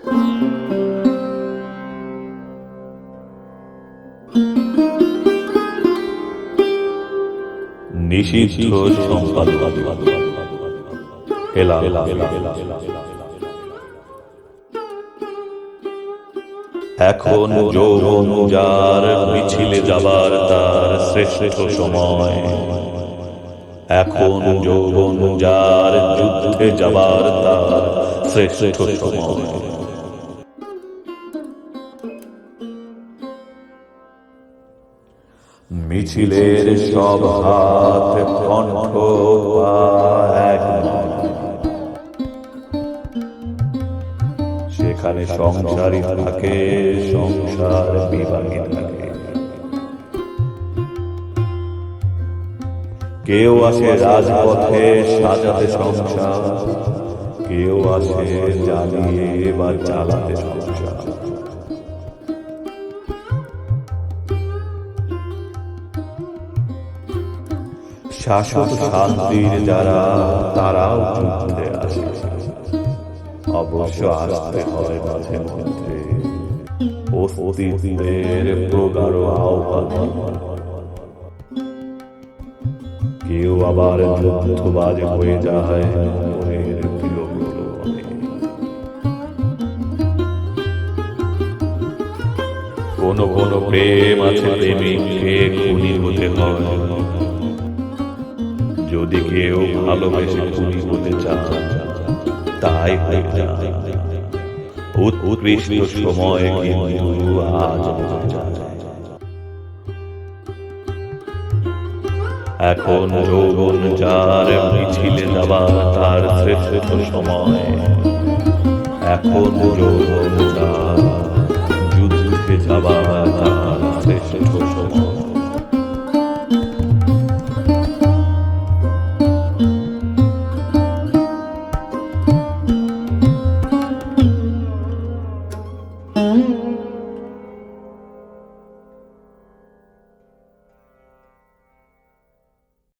এখন যৌবন যার মিছিলে যাবার তার শ্রেষ্ঠ সময়। এখন যৌবন যার যুদ্ধে যাবার তার শ্রেষ্ঠ সময়। মিছিলের সব হাত। সেখানে সংসারই থাকে, সংসার বিভাগী থাকে কেউ আসে রাজপথে সাজাতে সংসার, কেউ আসে জ্বালিয়ে বা জ্বালাতে সংসার শাসক শান্তির যারা, তারাও যুদ্ধে আসে। অবশ্য আসতে হয় মাঝে মধ্যে। অস্তিত্বের প্রগাঢ় আহ্বান। কেউ আবার যুদ্ধবাজ হয়ে যায় মনের। কোন কোন প্রেম আছে প্রেমিককে খুনি হতে হয়। যদি কেউ ভালোবেসে খুনি হতে চায় তাই হয়ে উৎকৃষ্ট সময় কিন্তু আজ এখন যৌবন যার মিছিলে যাবার, তার শ্রেষ্ঠ সময়। এখন যৌবন যার